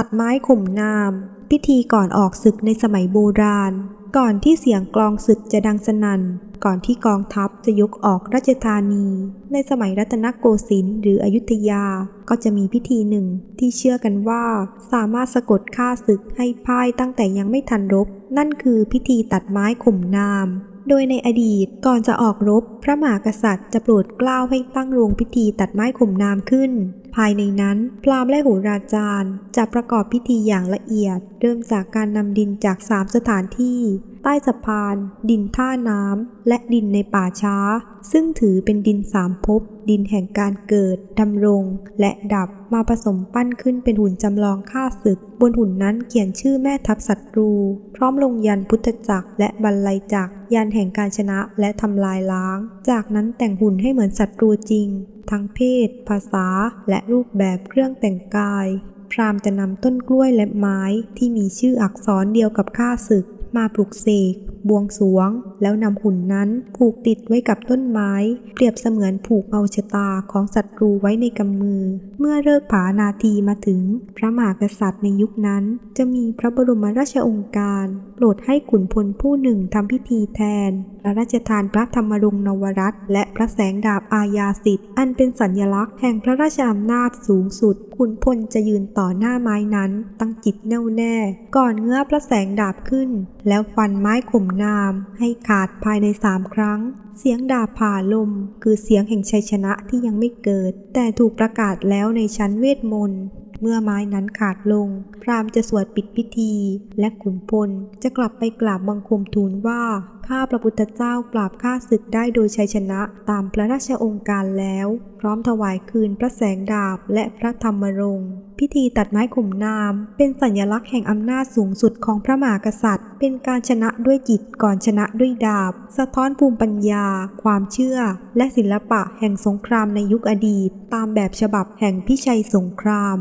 ตัดไม้ข่มนาม พิธีก่อนออกศึกในสมัยโบราณ ก่อนที่เสียงกลองศึกจะดังสนั่น ก่อนที่กองทัพจะยกออกราชธานี ในสมัยรัตนโกสินทร์หรืออยุธยา ก็จะมีพิธีหนึ่งที่เชื่อกันว่า สามารถสะกดฆ่าศึกให้พ่ายตั้งแต่ยังไม่ทันรบ นั่นคือพิธีตัดไม้ข่มนามโดยในอดีตก่อนจะออกรบ พระมหากษัตริย์จะโปรดเกล้าให้ตั้งโรงพิธีตัดไม้ข่มนามขึ้น ภายในนั้นพราหมณ์และโหราจารย์ จะประกอบพิธีอย่างละเอียด เริ่มจากการนำดินจากสามสถานที่ ใต้สะพาน ดินท่าน้ำและดินในป่าช้า ซึ่งถือเป็นดินสามภพดินแห่งการเกิด ดำรง และดับมาผสมปั้นขึ้นเป็นหุ่นจำลองฆ่าศึก บนหุ่นนั้นเขียนชื่อแม่ทัพศัตรู พร้อมลงยันพุทธจักรและบรรลัยจักรยันแห่งการชนะและทำลายล้าง จากนั้นแต่งหุ่นให้เหมือนศัตรูจริง ทั้งเพศ ภาษา และรูปแบบเครื่องแต่งกาย พรามจะนำต้นกล้วยและไม้ที่มีชื่ออักษรเดียวกับข้าศึก มาปลุกเสก บวงสรวง แล้วนำหุ่นนั้นผูกติดไว้กับต้นไม้ เปรียบเสมือนผูกเอาชะตาของศัตรูไว้ในกำมือ เมื่อเลิกผานาทีมาถึง พระมหากษัตริย์ในยุคนั้น จะมีพระบรมราชองค์การ โปรดให้ขุนพลผู้หนึ่งทำพิธีแทนพระราชทานพระธรรมรงนวรัตและพระแสงดาบอาญาสิทธิ์อันเป็นสัญลักษณ์แห่งพระราชอำนาจสูงสุดขุนพลจะยืนต่อหน้าไม้นั้น ตั้งจิตแน่วแน่ ก่อนเงื้อพระแสงดาบขึ้น แล้วฟันไม้ข่มนาม ให้ขาดภายในสามครั้ง เสียงดาบผ่าลม คือเสียงแห่งชัยชนะที่ยังไม่เกิด แต่ถูกประกาศแล้วในชั้นเวทมนต์ เมื่อไม้นั้นขาดลง พราหมณ์จะสวดปิดพิธี และขุนพลจะกลับไปกราบบังคมทูลว่า ข้าพระพุทธเจ้าปราบข้าศึกได้โดยชัยชนะตามพระราชองค์การแล้ว พร้อมถวายคืนพระแสงดาบและพระธรรมรงค์ พิธีตัดไม้ข่มนาม เป็นสัญลักษณ์แห่งอำนาจสูงสุดของพระมหากษัตริย์ เป็นการชนะด้วยจิตก่อนชนะด้วยดาบ สะท้อนภูมิปัญญา ความเชื่อ และศิลปะแห่งสงครามในยุคอดีต ตามแบบฉบับแห่งพิชัยสงคราม